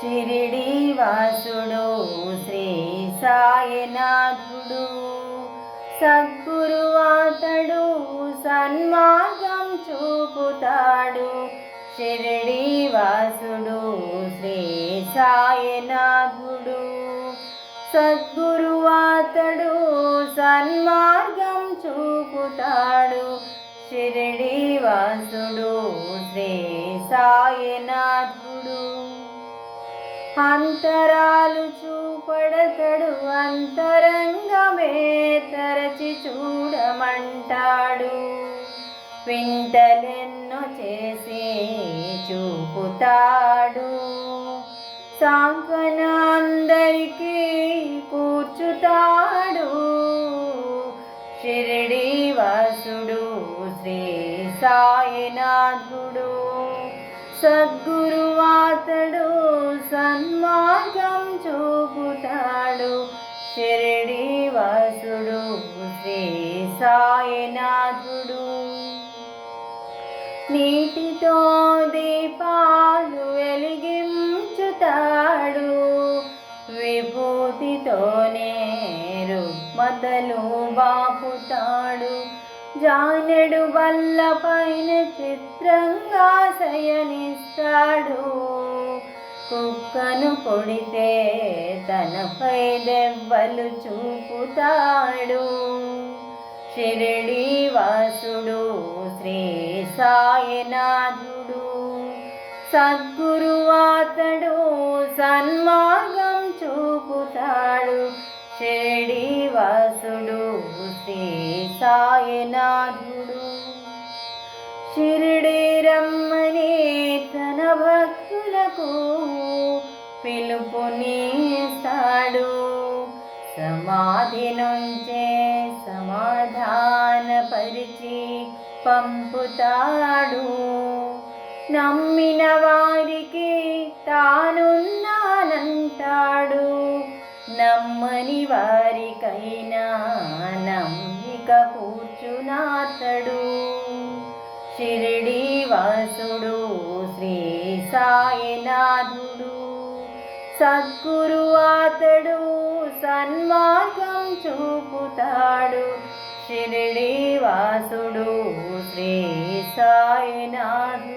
షిరిడి వాసుడు శ్రీ సాయనాథుడు. సద్గురు అతడు సన్మార్గం చూపుతాడు. షిరిడి వాసుడు శ్రీ సాయినాథుడు. సద్గురు అతడు సన్మార్గం చూపుతాడు. షిరిడి వాసుడు శ్రీ సాయినాథుడు. అంతరాలు చూపడతడు అంతరంగమే తరచి చూడమంటాడు. వింతలెన్నో చేసి చూపుతాడు. సాంత్వన అందరికీ కూర్చుతాడు. షిరిడి వాసుడు శ్రీ సాయినాథుడు. సద్గురువాతడు సన్మార్గం చూపుతాడు. షిరిడి వాసుడు శ్రీ సాయినాథుడు. నీటితో దీపాలు వెలిగించుతాడు. విభూతితోనే రుగ్మతలు బాపుతాడు జానెడు వల్ల పైన చిత్రంగా శయనిస్తాడు. కుక్కను పొడితే తనపై దెబ్బలు చూపుతాడు. షిరిడి వాసుడు శ్రీ సాయినాథుడు. సద్గురు అతడు సన్మార్గం చూపుతాడు. షిరిడి వాసుడు శ్రీ సాయినాథుడు. షిరిడి రమ్మని తన భక్తులకు పిలుపునిస్తాడు సమాధి నుంచే సమాధాన పరిచి పంపుతాడు. నమ్మిన వారికి తానున్న నమ్మని వారికైనా నమ్మిక కూర్చునాతడు. షిరిడి వాసుడు శ్రీ సాయినాథుడు. సద్గురు అతడు సన్మార్గం చూపుతాడు. షిరిడి వాసుడు శ్రీ సాయినాథుడు.